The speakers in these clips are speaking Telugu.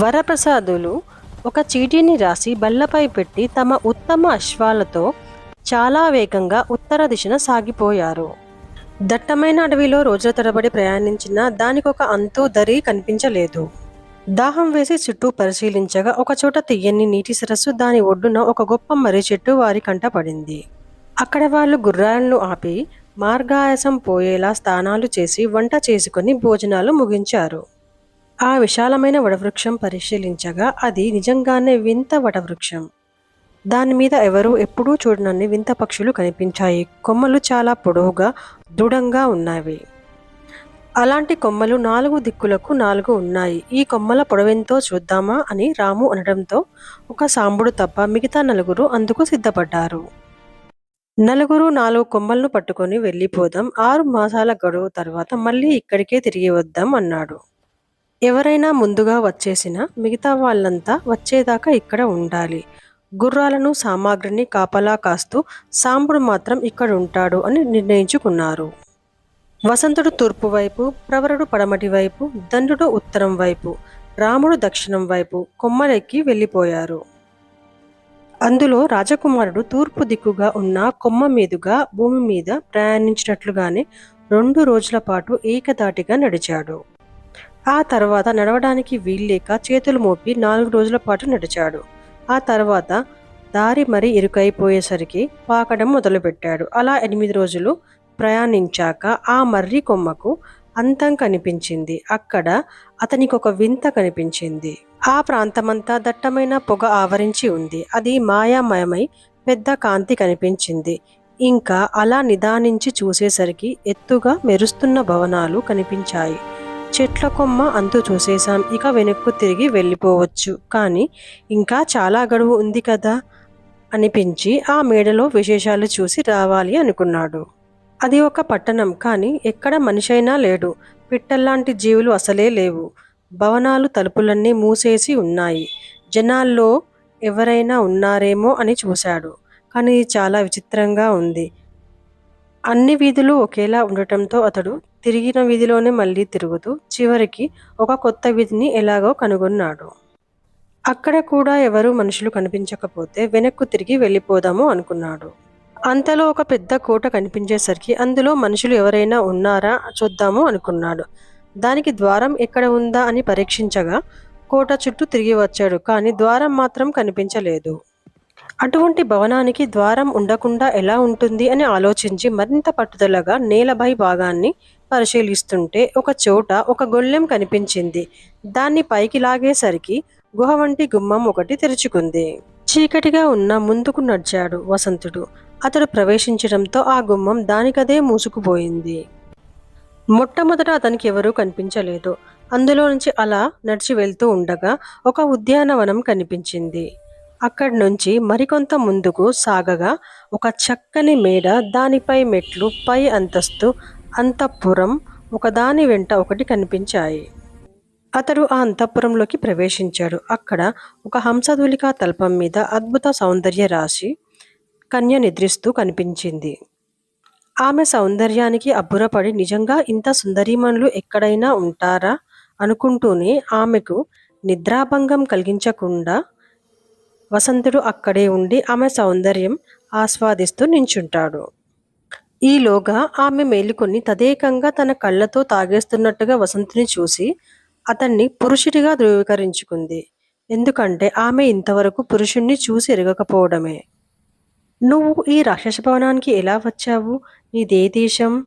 వరప్రసాదులు ఒక చీటీని రాసి బల్లపై పెట్టి తమ ఉత్తమ అశ్వాలతో చాలా వేగంగా ఉత్తర దిశన సాగిపోయారు. దట్టమైన అడవిలో రోజుల తరబడి ప్రయాణించిన దానికొక అంతు దరి కనిపించలేదు. దాహం వేసి చుట్టూ పరిశీలించగా ఒకచోట తీయని నీటి సరస్సు దాని ఒడ్డున ఒక గొప్ప మర్రి చెట్టు వారి కంట పడింది. అక్కడ వాళ్ళు గుర్రాలను ఆపి మార్గాయాసం పోయేలా స్నానాలు చేసి వంట చేసుకొని భోజనాలు ముగించారు. ఆ విశాలమైన వటవృక్షం పరిశీలించగా అది నిజంగానే వింత వటవృక్షం దాని మీద ఎవరూ ఎప్పుడూ చూడనన్ని వింత పక్షులు కనిపించాయి. కొమ్మలు చాలా పొడవుగా దృఢంగా ఉన్నాయి అలాంటి కొమ్మలు నాలుగు దిక్కులకు నాలుగు ఉన్నాయి. ఈ కొమ్మల పొడవెంతో చూద్దామా అని రాము అనడంతో ఒక సాంబుడు తప్ప మిగతా నలుగురు అందుకు సిద్ధపడ్డారు. నలుగురు నాలుగు కొమ్మలను పట్టుకొని వెళ్ళిపోదాం. ఆరు మాసాల గడువు తర్వాత మళ్ళీ ఇక్కడికే తిరిగి వద్దాం అన్నాడు. ఎవరైనా ముందుగా వచ్చేసినా మిగతా వాళ్ళంతా వచ్చేదాకా ఇక్కడ ఉండాలి. గుర్రాలను సామాగ్రిని కాపలా కాస్తూ సాంబుడు మాత్రం ఇక్కడ ఉంటాడు అని నిర్ణయించుకున్నారు. వసంతుడు తూర్పు వైపు ప్రవరుడు పడమటి వైపు దండుడు ఉత్తరం వైపు రాముడు దక్షిణం వైపు కొమ్మలెక్కి వెళ్ళిపోయారు. అందులో రాజకుమారుడు తూర్పు దిక్కుగా ఉన్న కొమ్మ మీదుగా భూమి మీద ప్రయాణించినట్లుగానే రెండు రోజుల పాటు ఏకదాటిగా నడిచాడు. ఆ తర్వాత నడవడానికి వీల్లేక చేతులు మోపి నాలుగు రోజుల పాటు నడిచాడు. ఆ తర్వాత దారి మరి ఇరుకైపోయేసరికి పాకడం మొదలుపెట్టాడు. అలా ఎనిమిది రోజులు ప్రయాణించాక ఆ మర్రి కొమ్మకు అంతం కనిపించింది. అక్కడ అతనికి ఒక వింత కనిపించింది. ఆ ప్రాంతమంతా దట్టమైన పొగ ఆవరించి ఉంది. అది మాయామయమై పెద్ద కాంతి కనిపించింది. ఇంకా అలా నిదానించి చూసేసరికి ఎత్తుగా మెరుస్తున్న భవనాలు కనిపించాయి. చెట్ల కొమ్మ అంతు చూసేశాం. ఇక వెనక్కు తిరిగి వెళ్ళిపోవచ్చు. కానీ ఇంకా చాలా గడువు ఉంది కదా? అనిపించి ఆ మేడలో విశేషాలు చూసి రావాలి అనుకున్నాడు. అది ఒక పట్టణం కానీ ఎక్కడ మనిషైనా లేడు. పిట్టల్లాంటి జీవులు అసలే లేవు. భవనాలు తలుపులన్నీ మూసేసి ఉన్నాయి. జనాల్లో ఎవరైనా ఉన్నారేమో అని చూశాడు. కానీ ఇది చాలా విచిత్రంగా ఉంది. అన్ని వీధులు ఒకేలా ఉండటంతో అతడు తిరిగిన వీధిలోనే మళ్ళీ తిరుగుతూ చివరికి ఒక కొత్త వీధిని ఎలాగో కనుగొన్నాడు. అక్కడ కూడా ఎవరు మనుషులు కనిపించకపోతే వెనక్కు తిరిగి వెళ్ళిపోదాము అనుకున్నాడు. అంతలో ఒక పెద్ద కోట కనిపించేసరికి అందులో మనుషులు ఎవరైనా ఉన్నారా చూద్దాము అనుకున్నాడు. దానికి ద్వారం ఎక్కడ ఉందా అని పరీక్షించగా కోట చుట్టూ తిరిగి వచ్చాడు కానీ ద్వారం మాత్రం కనిపించలేదు. అటువంటి భవనానికి ద్వారం ఉండకుండా ఎలా ఉంటుంది అని ఆలోచించి మరింత పట్టుదలగా నేలపై భాగాన్ని పరిశీలిస్తుంటే ఒక చోట ఒక గొల్లెం కనిపించింది. దాన్ని పైకి లాగేసరికి గుహ వంటి గుమ్మం ఒకటి తెరుచుకుంది. చీకటిగా ఉన్న ముందుకు నడిచాడు వసంతుడు. అతడు ప్రవేశించడంతో ఆ గుమ్మం దానికదే మూసుకుపోయింది. మొట్టమొదట అతనికి ఎవరూ కనిపించలేదు. అందులో నుంచి అలా నడిచి వెళ్తూ ఉండగా ఒక ఉద్యానవనం కనిపించింది. అక్కడి నుంచి మరికొంత ముందుకు సాగగా ఒక చక్కని మేడ దానిపై మెట్లు పై అంతస్తు అంతఃపురం ఒకదాని వెంట ఒకటి కనిపించాయి. అతడు ఆ అంతఃపురంలోకి ప్రవేశించాడు. అక్కడ ఒక హంసధూలికా తల్పం మీద అద్భుత సౌందర్య రాశి కన్య నిద్రిస్తూ కనిపించింది. ఆమె సౌందర్యానికి అబ్బురపడి నిజంగా ఇంత సుందరీమణులు ఎక్కడైనా ఉంటారా అనుకుంటూనే ఆమెకు నిద్రాభంగం కలిగించకుండా వసంతుడు అక్కడే ఉండి ఆమె సౌందర్యం ఆస్వాదిస్తూ నించుంటాడు. ఈలోగా ఆమె మేలుకొని తదేకంగా తన కళ్ళతో తాగేస్తున్నట్టుగా వసంతుని చూసి అతన్ని పురుషుడిగా ధృవీకరించుకుంది. ఎందుకంటే ఆమె ఇంతవరకు పురుషుణ్ణి చూసి ఎరగకపోవడమే. నువ్వు ఈ రాక్షస భవనానికి ఎలా వచ్చావు? నీదే దేశం?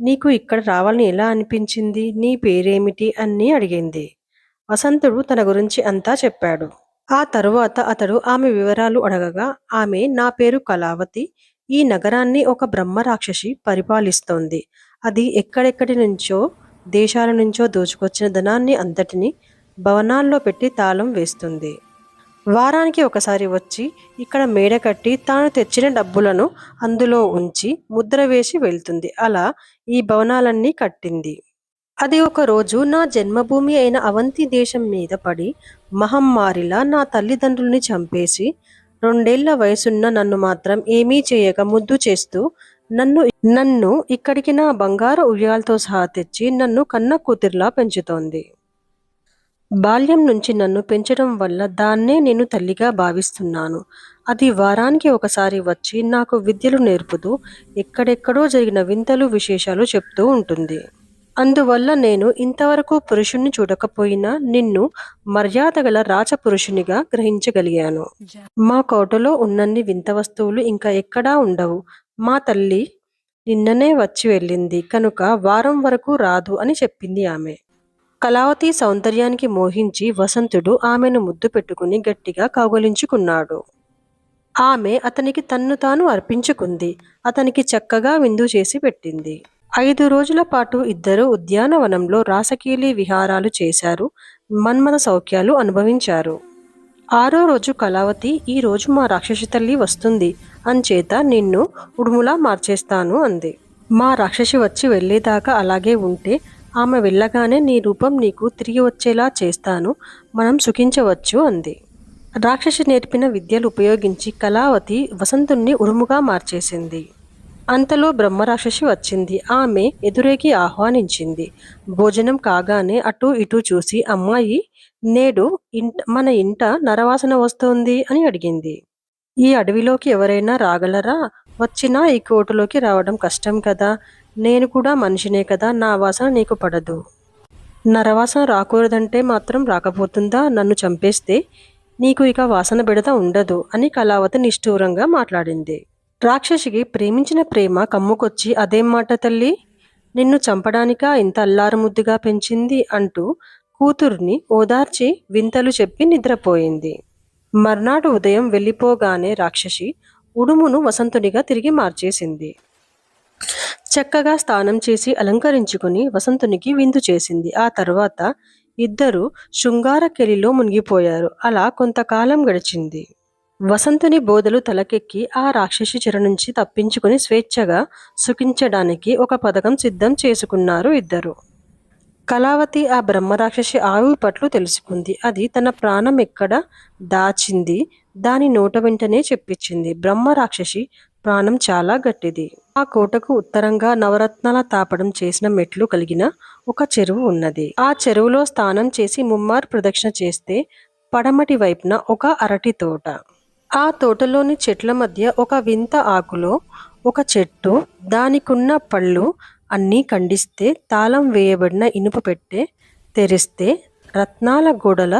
నీకు ఇక్కడ రావాలని ఎలా అనిపించింది? నీ పేరేమిటి? అని అడిగింది. వసంతుడు తన గురించి అంతా చెప్పాడు. ఆ తరువాత అతడు ఆమె వివరాలు అడగగా ఆమె నా పేరు కళావతి. ఈ నగరాన్ని ఒక బ్రహ్మ రాక్షసి పరిపాలిస్తోంది. అది ఎక్కడెక్కడి నుంచో దేశాల నుంచో దోచుకొచ్చిన ధనాన్ని అంతటిని భవనాల్లో పెట్టి తాళం వేస్తుంది. వారానికి ఒకసారి వచ్చి ఇక్కడ మేడ కట్టి తాను తెచ్చిన డబ్బులను అందులో ఉంచి ముద్ర వేసి వెళ్తుంది. అలా ఈ భవనాలన్నీ కట్టింది. అది ఒక రోజు నా జన్మభూమి అయిన అవంతి దేశం మీద పడి మహమ్మారిలా నా తల్లిదండ్రుల్ని చంపేసి రెండేళ్ళ వయసున్న నన్ను మాత్రం ఏమీ చేయక ముద్దు చేస్తూ నన్ను నన్ను ఇక్కడికి నా బంగారు ఉయ్యాలతో సహా తెచ్చి నన్ను కన్న కూతుర్లా పెంచుతోంది. బాల్యం నుంచి నన్ను పెంచడం వల్ల దాన్నే నేను తల్లిగా భావిస్తున్నాను. అది వారానికి ఒకసారి వచ్చి నాకు విద్యలు నేర్పుతూ ఎక్కడెక్కడో జరిగిన వింతలు విశేషాలు చెప్తూ ఉంటుంది. అందువల్ల నేను ఇంతవరకు పురుషుణ్ణి చూడకపోయినా నిన్ను మర్యాదగల రాజపురుషునిగా గ్రహించగలిగాను. మా కోటలో ఉన్నన్ని వింత వస్తువులు ఇంకా ఎక్కడా ఉండవు. మా తల్లి నిన్ననే వచ్చి వెళ్ళింది. కనుక వారం వరకు రాదు అని చెప్పింది ఆమె. కళావతి సౌందర్యానికి మోహించి వసంతుడు ఆమెను ముద్దు పెట్టుకుని గట్టిగా కౌగలించుకున్నాడు. ఆమె అతనికి తన్ను తాను అర్పించుకుంది. అతనికి చక్కగా విందు చేసి పెట్టింది. ఐదు రోజుల పాటు ఇద్దరు ఉద్యానవనంలో రాసకీలి విహారాలు చేశారు మన్మథ సౌఖ్యాలు అనుభవించారు. ఆరో రోజు కళావతి ఈ రోజు మా రాక్షసి తల్లి వస్తుంది అంచేత నిన్ను ఉడుములా మార్చేస్తాను అంది. మా రాక్షసి వచ్చి వెళ్ళేదాకా అలాగే ఉంటే ఆమె వెళ్ళగానే నీ రూపం నీకు తిరిగి వచ్చేలా చేస్తాను మనం సుఖించవచ్చు అంది. రాక్షసి నేర్పిన విద్యలు ఉపయోగించి కళావతి వసంతుణ్ణి ఉరుముగా మార్చేసింది. అంతలో బ్రహ్మరాక్షసి వచ్చింది. ఆమె ఎదురేకి ఆహ్వానించింది. భోజనం కాగానే అటు ఇటు చూసి అమ్మాయి నేడు ఇంట మన ఇంట నరవాసన వస్తోంది అని అడిగింది. ఈ అడవిలోకి ఎవరైనా రాగలరా? వచ్చినా ఈ కోటలోకి రావడం కష్టం కదా. నేను కూడా మనిషినే కదా. నా వాసన నీకు పడదు. నరవాసన రాకూడదంటే మాత్రం రాకపోతుందా? నన్ను చంపేస్తే నీకు ఇక వాసన బిడత ఉండదు అని కళావతి నిష్ఠూరంగా మాట్లాడింది. రాక్షసికి ప్రేమించిన ప్రేమ కమ్ముకొచ్చి అదేం మాట తల్లి. నిన్ను చంపడానికా ఇంత అల్లారు ముద్దుగా పెంచింది అంటూ కూతుర్ని ఓదార్చి వింతలు చెప్పి నిద్రపోయింది. మర్నాడు ఉదయం వెళ్ళిపోగానే రాక్షసి ఉడుమును వసంతునిగా తిరిగి మార్చేసింది. చక్కగా స్నానం చేసి అలంకరించుకుని వసంతునికి విందు చేసింది. ఆ తర్వాత ఇద్దరు శృంగార కెలిలో మునిగిపోయారు. అలా కొంతకాలం గడిచింది. వసంతుని బోధలు తలకెక్కి ఆ రాక్షసి చెర నుంచి తప్పించుకుని స్వేచ్ఛగా సుఖించడానికి ఒక పథకం సిద్ధం చేసుకున్నారు ఇద్దరు. కళావతి ఆ బ్రహ్మరాక్షసి ఆవు పట్లు తెలుసుకుంది. అది తన ప్రాణం ఎక్కడ దాచింది? దాని నోట వెంటనే చెప్పించింది. బ్రహ్మరాక్షసి ప్రాణం చాలా గట్టిది. ఆ కోటకు ఉత్తరంగా నవరత్నాల తాపడం చేసిన మెట్లు కలిగిన ఒక చెరువు ఉన్నది. ఆ చెరువులో స్నానం చేసి ముమ్మారు ప్రదక్షిణ చేస్తే పడమటి వైపున ఒక అరటి తోట. ఆ తోటలోని చెట్ల మధ్య ఒక వింత ఆకులో ఒక చెట్టు దానికున్న పళ్ళు అన్నీ ఖండిస్తే తాళం వేయబడిన ఇనుప పెట్టె తెరిస్తే రత్నాల గోడల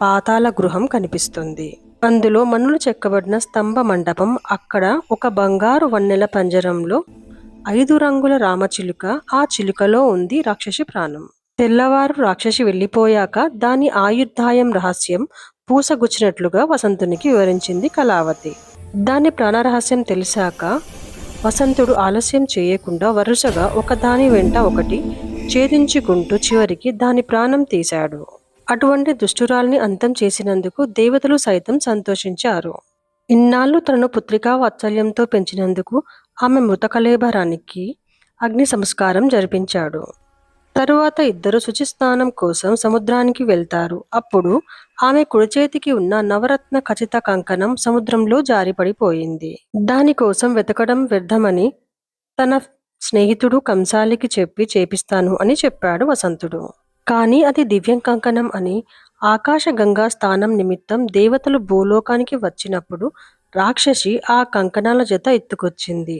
పాతాల గృహం కనిపిస్తుంది. అందులో మన్నులు చెక్కబడిన స్తంభ మండపం అక్కడ ఒక బంగారు వన్నెల పంజరంలో ఐదు రంగుల రామచిలుక ఆ చిలుకలో ఉంది రాక్షసి ప్రాణం. తెల్లవారు రాక్షసి వెళ్ళిపోయాక దాని ఆయుర్దాయం రహస్యం పూసగుచ్చినట్లుగా వసంతునికి వివరించింది కళావతి. దాని ప్రాణరహస్యం తెలిసాక వసంతుడు ఆలస్యం చేయకుండా వరుసగా ఒకదాని వెంట ఒకటి ఛేదించుకుంటూ చివరికి దాని ప్రాణం తీశాడు. అటువంటి దుష్టురాల్ని అంతం చేసినందుకు దేవతలు సైతం సంతోషించారు. ఇన్నాళ్ళు తనను పుత్రికా వాత్సల్యంతో పెంచినందుకు ఆమె మృతకలేబరానికి అగ్ని సంస్కారం జరిపించాడు. తరువాత ఇద్దరు శుచిస్నానం కోసం సముద్రానికి వెళ్తారు. అప్పుడు ఆమె కుడిచేతికి ఉన్న నవరత్న ఖచ్చిత కంకణం సముద్రంలో జారిపడిపోయింది. దానికోసం వెతకడం వ్యర్థమని తన స్నేహితుడు కంసాలికి చెప్పి చేపిస్తాను అని చెప్పాడు వసంతుడు. కానీ అది దివ్యం కంకణం అని ఆకాశగంగా స్థానం నిమిత్తం దేవతలు భూలోకానికి వచ్చినప్పుడు రాక్షసి ఆ కంకణాల జత ఎత్తుకొచ్చింది.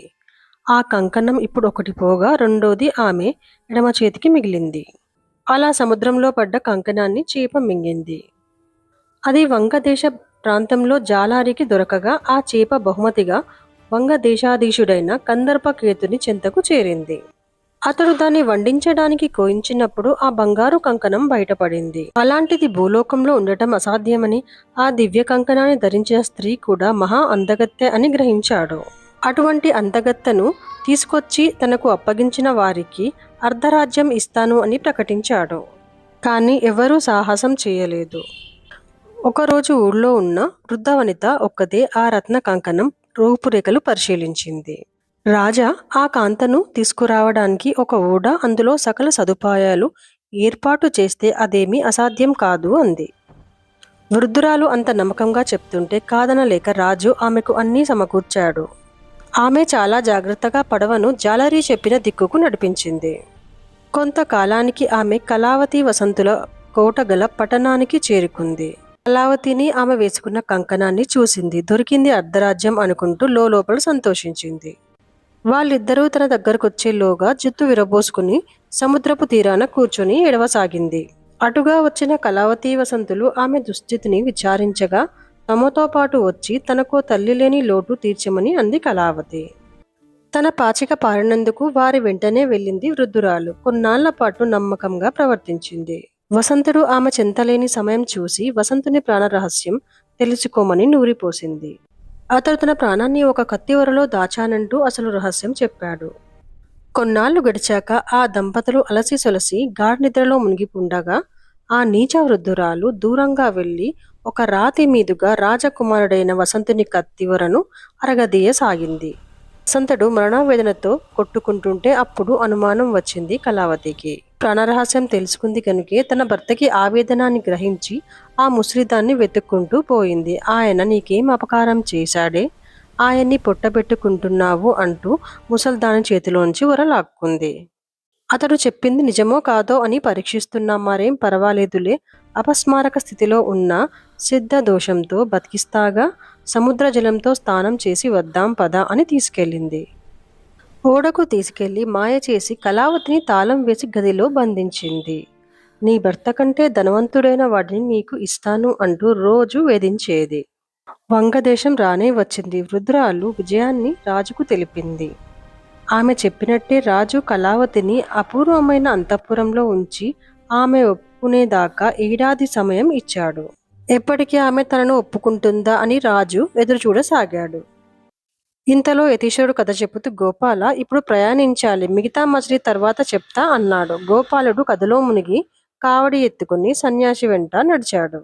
ఆ కంకణం ఇప్పుడు ఒకటి పోగా రెండోది ఆమె ఎడమ చేతికి మిగిలింది. అలా సముద్రంలో పడ్డ కంకణాన్ని చీప మింగింది. అది వంగదేశ ప్రాంతంలో జాలారికి దొరకగా ఆ చేప బహుమతిగా వంగదేశాధీశుడైన కందర్పకేతుని చెంతకు చేరింది. అతడు దాన్ని వండించడానికి కోయించినప్పుడు ఆ బంగారు కంకణం బయటపడింది. అలాంటిది భూలోకంలో ఉండటం అసాధ్యమని ఆ దివ్య కంకణాన్ని ధరించిన స్త్రీ కూడా మహా అందగత్తె అని గ్రహించాడు. అటువంటి అంతగత్తను తీసుకొచ్చి తనకు అప్పగించిన వారికి అర్ధరాజ్యం ఇస్తాను అని ప్రకటించాడు. కానీ ఎవరూ సాహసం చేయలేదు. ఒకరోజు ఊళ్ళో ఉన్న వృద్ధ వనిత ఒక్కదే ఆ రత్న కంకణం రూపురేఖలు పరిశీలించింది. రాజా ఆ కాంతను తీసుకురావడానికి ఒక ఊడ అందులో సకల సదుపాయాలు ఏర్పాటు చేస్తే అదేమీ అసాధ్యం కాదు అంది. వృద్ధురాలు అంత నమ్మకంగా చెప్తుంటే కాదనలేక రాజు ఆమెకు అన్నీ సమకూర్చాడు. ఆమె చాలా జాగ్రత్తగా పడవను జాలరీ చెప్పిన దిక్కుకు నడిపించింది. కొంతకాలానికి ఆమె కళావతి వసంతుల కోట గల పట్టణానికి చేరుకుంది. కళావతిని ఆమె వేసుకున్న కంకణాన్ని చూసింది. దొరికింది అర్ధరాజ్యం అనుకుంటూ లోపల సంతోషించింది. వాళ్ళిద్దరూ తన దగ్గరకొచ్చేలోగా జుత్తు విరబోసుకుని సముద్రపు తీరాన కూర్చొని ఎడవసాగింది అటుగా వచ్చిన కళావతి వసంతులు ఆమె దుస్థితిని విచారించగా తమతో పాటు వచ్చి తనకో తల్లి లేని లోటు తీర్చమని అంది కళావతి. తన పాచిక పారినందుకు వారి వెంటనే వెళ్ళింది వృద్ధురాలు. కొన్నాళ్ళ పాటు నమ్మకంగా ప్రవర్తించింది. వసంతుడు ఆమె చింతలేని సమయం చూసి వసంతుని ప్రాణ రహస్యం తెలుసుకోమని నూరిపోసింది. అతడు తన ప్రాణాన్ని ఒక కత్తివరలో దాచానంటూ అసలు రహస్యం చెప్పాడు. కొన్నాళ్ళు గడిచాక ఆ దంపతులు అలసి సొలసి గాఢ నిద్రలో మునిగిపుండగా ఆ నీచ వృద్ధురాలు దూరంగా వెళ్ళి ఒక రాతి మీదుగా రాజకుమారుడైన వసంతుని కత్తివరను అరగదీయసాగింది. వసంతుడు మరణవేదనతో కొట్టుకుంటుంటే అప్పుడు అనుమానం వచ్చింది కళావతికి. ప్రాణరహస్యం తెలుసుకుంది కనుకే తన భర్తకి ఆవేదనాన్ని గ్రహించి ఆ ముసలిదాన్ని వెతుక్కుంటూ పోయింది. ఆయన నీకేం అపకారం చేశాడే? ఆయన్ని పొట్టబెట్టుకుంటున్నావు అంటూ ముసల్దాని చేతిలోంచి వరలాక్కుంది అతడు చెప్పింది నిజమో కాదో అని పరీక్షిస్తున్నా మరేం పర్వాలేదులే. అపస్మారక స్థితిలో ఉన్న సిద్ధ దోషంతో బతికిస్తాగా సముద్ర జలంతో స్నానం చేసి వద్దాం పద అని తీసుకెళ్ళింది. ఓడకు తీసుకెళ్ళి మాయ చేసి కళావతిని తాళం వేసి గదిలో బంధించింది. నీ భర్త కంటే ధనవంతుడైన వాడిని నీకు ఇస్తాను అంటూ రోజు వేధించేది. వంగదేశం రానే వచ్చింది. వృద్ధురాలు విజయాన్ని రాజుకు తెలిపింది. ఆమె చెప్పినట్టే రాజు కళావతిని అపూర్వమైన అంతఃపురంలో ఉంచి ఆమె ఒప్పుకునేదాకా ఏడాది సమయం ఇచ్చాడు. ఎప్పటికీ ఆమె తనను ఒప్పుకుంటుందా అని రాజు ఎదురు చూడసాగాడు ఇంతలో యతీశ్వరుడు కథ చెబుతూ గోపాల ఇప్పుడు ప్రయాణించాలి మిగతా మజిలీ తర్వాత చెప్తా అన్నాడు. గోపాలుడు కథలో మునిగి కావడి ఎత్తుకుని సన్యాసి వెంట నడిచాడు.